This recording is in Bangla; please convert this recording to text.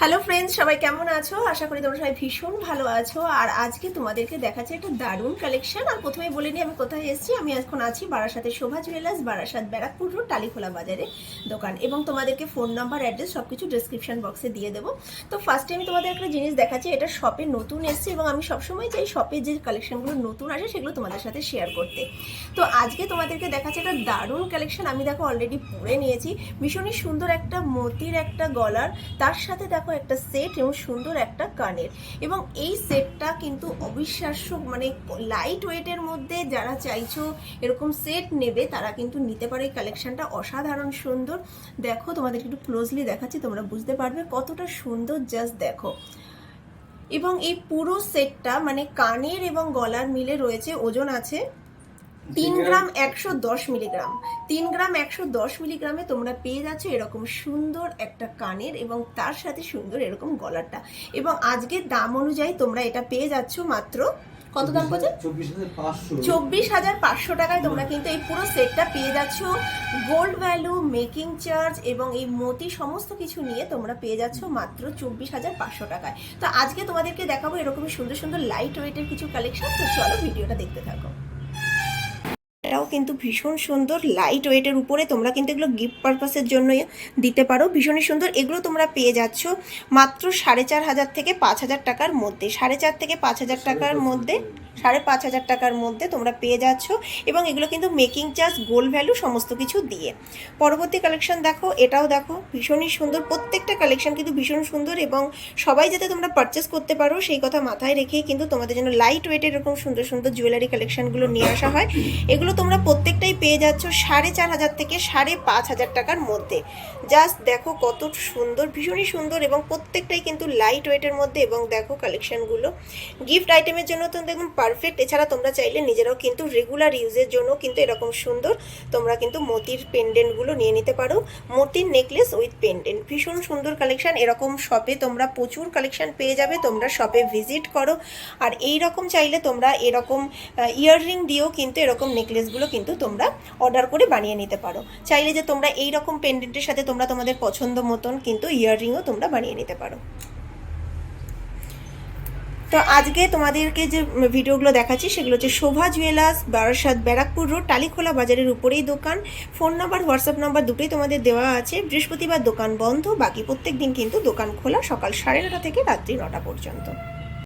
হ্যালো ফ্রেন্ডস সবাই কেমন আছো? আশা করি তোমরা সবাই ভীষণ ভালো আছো। আর আজকে তোমাদেরকে দেখাচ্ছে একটা দারুণ কালেকশন আর প্রথমেই বলে নিই, আমি কোথায় এসেছি? আমি এখন আছি বারাসাতে শোভা জুয়েলার্স বারাসাত ব্যারাকপুর রোড টালিখোলা বাজারে দোকান। এবং তোমাদেরকে ফোন নাম্বার অ্যাড্রেস সব কিছু ডিসক্রিপশন বক্সে দিয়ে দেবো। তো ফার্স্টে আমি তোমাদের একটা জিনিস দেখাচ্ছি, এটা শপে নতুন এসছে এবং আমি সবসময় চাই শপে যে কালেকশনগুলো নতুন আসে সেগুলো তোমাদের সাথে শেয়ার করতে। তো আজকে তোমাদেরকে দেখাচ্ছে একটা দারুণ কালেকশন আমি দেখো অলরেডি পরে নিয়েছি। ভীষণই সুন্দর একটা মতির একটা গলার। তার সাথে দেখো একটা সেট এবং সুন্দর একটা কানের। এবং এই সেটটা কিন্তু অবিশ্বাস্য মানে লাইট ওয়েটের মধ্যে যারা চাইছো এরকম সেট নেবে, তারা কিন্তু নিতে পারে। কালেকশনটা অসাধারণ সুন্দর। দেখো, তোমাদেরকে একটু ক্লোজলি দেখাচ্ছি, তোমরা বুঝতে পারবে কতটা সুন্দর। জাস্ট দেখো। এবং এই পুরো সেটটা মানে কানের এবং গলার মিলে রয়েছে, ওজন আছে তিন গ্রাম একশো দশ মিলিগ্রাম। তিন গ্রাম একশো দশ মিলিগ্রামে তোমরা পেয়ে যাচ্ছ এরকম সুন্দর একটা কানের এবং তার সাথে সুন্দর এরকম গলারটা এবং আজকের দাম অনুযায়ী তোমরা এটা পেয়ে যাচ্ছ মাত্র কত দাম পড়ছে চব্বিশ হাজার পাঁচশো। চব্বিশ হাজার পাঁচশো টাকায় তোমরা কিন্তু এই পুরো সেটটা পেয়ে যাচ্ছ। গোল্ড ভ্যালু মেকিং চার্জ এবং এই মতি সমস্ত কিছু নিয়ে তোমরা পেয়ে যাচ্ছ মাত্র চব্বিশ হাজার পাঁচশো টাকায়। তো আজকে তোমাদেরকে দেখাবো এরকম সুন্দর সুন্দর লাইট ওয়েটের কিছু কালেকশন তো চলো ভিডিওটা দেখতে থাকো। এটাও কিন্তু ভীষণ সুন্দর লাইট ওয়েটের উপরে তোমরা কিন্তু এগুলো গিফট পারপাসের জন্য দিতে পারো। ভীষণই সুন্দর, এগুলো তোমরা পেয়ে যাচ্ছ মাত্র সাড়ে চার হাজার থেকে পাঁচ হাজার টাকার মধ্যে, সাড়ে চার থেকে পাঁচ হাজার টাকার মধ্যে সাড়ে পাঁচ হাজার টাকার মধ্যে তোমরা পেয়ে যাচ্ছ এবং এগুলো কিন্তু মেকিং চার্জ গোল্ড ভ্যালু সমস্ত কিছু দিয়ে। পরবর্তী কালেকশন দেখো, এটাও দেখো, ভীষণই সুন্দর। প্রত্যেকটা কালেকশন কিন্তু ভীষণ সুন্দর এবং সবাই যাতে তোমরা পারচেস করতে পারো, সেই কথা মাথায় রেখেই কিন্তু তোমাদের জন্য লাইট ওয়েটের এরকম সুন্দর সুন্দর জুয়েলারি কালেকশনগুলো নিয়ে আসা হয়। এগুলো তোমরা প্রত্যেকটাই পেয়ে যাচ্ছ সাড়ে চার হাজার থেকে সাড়ে পাঁচ হাজার টাকার মধ্যে। জাস্ট দেখো কত সুন্দর, ভীষণই সুন্দর এবং প্রত্যেকটাই কিন্তু লাইট ওয়েটের মধ্যে এবং দেখো কালেকশনগুলো গিফট আইটেমের জন্য তো দেখুন পারফেক্ট এছাড়া তোমরা চাইলে নিজেরাও কিন্তু রেগুলার ইউজের জন্য কিন্তু এরকম সুন্দর তোমরা কিন্তু মতির পেন্ডেন্টগুলো নিয়ে নিতে পারো। মতির নেকলেস উইথ পেন্ডেন্ট ভীষণ সুন্দর কালেকশন এরকম শপে তোমরা প্রচুর কালেকশন পেয়ে যাবে। তোমরা শপে ভিজিট করো। আর এই রকম চাইলে তোমরা এরকম ইয়াররিং দিয়েও কিন্তু এরকম নেকলেসগুলো কিন্তু তোমরা অর্ডার করে বানিয়ে নিতে পারো। চাইলে যে তোমরা এই রকম পেন্ডেন্টের সাথে তোমরা তোমাদের পছন্দ মতন কিন্তু ইয়াররিংও তোমরা বানিয়ে নিতে পারো। তো আজকে তোমাদেরকে যে ভিডিওগুলো দেখাচ্ছি, সেগুলো হচ্ছে শোভা জুয়েলার্স, বারাসাত ব্যারাকপুর রোড, টালিখোলা বাজারের উপরেই দোকান। ফোন নাম্বার, হোয়াটসঅ্যাপ নাম্বার দুটোই তোমাদের দেওয়া আছে। বৃহস্পতিবার দোকান বন্ধ, বাকি প্রত্যেক দিন কিন্তু দোকান খোলা সকাল সাড়ে নটা থেকে রাত্রি নটা পর্যন্ত।